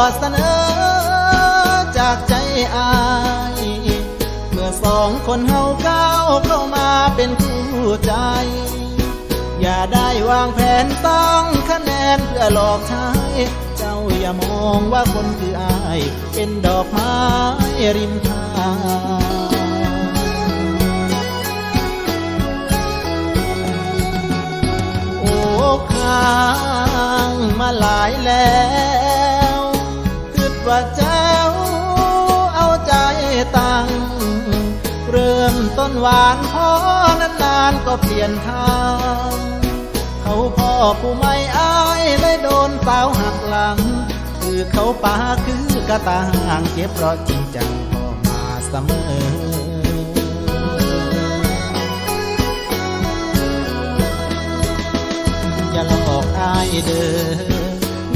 เป็นข้อเสนอจากใจอายเมื่อสองคนเฮาก้าวเข้ามาเป็นคู่ใจ อย่าได้วางแผนต้องคะแนนเพื่อหลอกใช้เจ้าอย่ามองว่าคนคืออาย เป็นดอกไม้ริมทาง ว่าเจ้าเอาใจตั้งเริ่มต้นหวานพอนานๆก็เปลี่ยนทางเขาพ่อผู้ไม่อายเลยโดนสาวหักหลัง คือเขาป่าคือกระตาห่างเจ็บเพราะจริงจังพอมาเสมออย่าหลอกอายเด้อ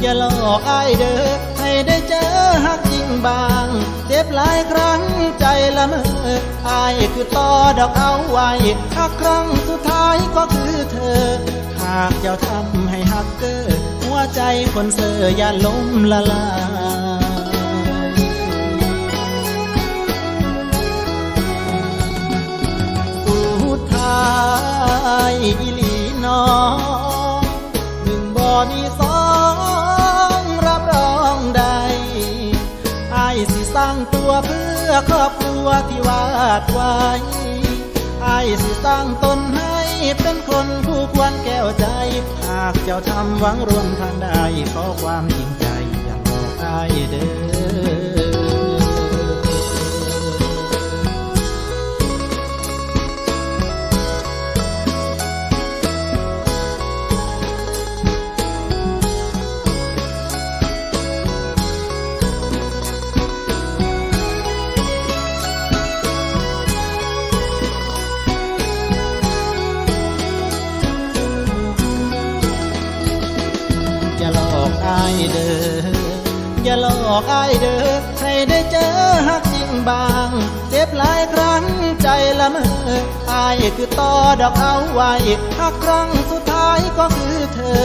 อย่าหลอกอายเด้อ ได้เจอหักจริงบาง เจ็บหลายครั้งใจละเมออายคือต่อดอกเอาไว้หักครั้งสุดท้ายก็คือเธอ หากเจ้าทำให้หักเกอหัวใจคนเสืออย่าล้มละลายสุดท้ายอีหลีน้องหนึ่งบ่มีสอง เพื่อครอบครัวที่วาดไว้ไอ้สิตั้งตนให้เป็นคนผู้ควรแก้วใจ หากเจ้าทำหวังรวมทางได้ขอความจริงใจอย่าบอกใครเด้อ อกอายเด้ออย่าหลอกอายเด้อให้ได้เจอหักจริงบาง เจ็บหลายครั้งใจละเมออายคือต่อดอกเอาไว้หักครั้งสุดท้ายก็คือเธอ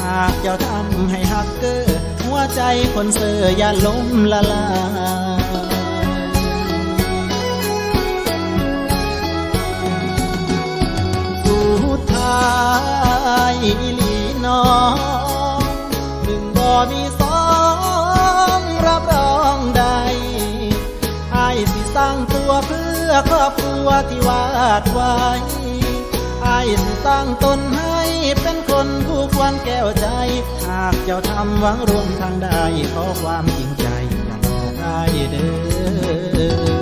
หากเจ้าทำให้หักเกอหัวใจคนเสืออย่าล้มละลายสุดท้ายลีน้อง มีสองรับรองใดไอายสิสร้างตัวเพื่อครอบครัวที่วาดไว้ไอายสิสร้างตนให้เป็นคนผู้ควรแก้วใจ หากเจ้าทำหวังรวมทางได้ขอความจริงใจอย่าหลอกอายเด้อ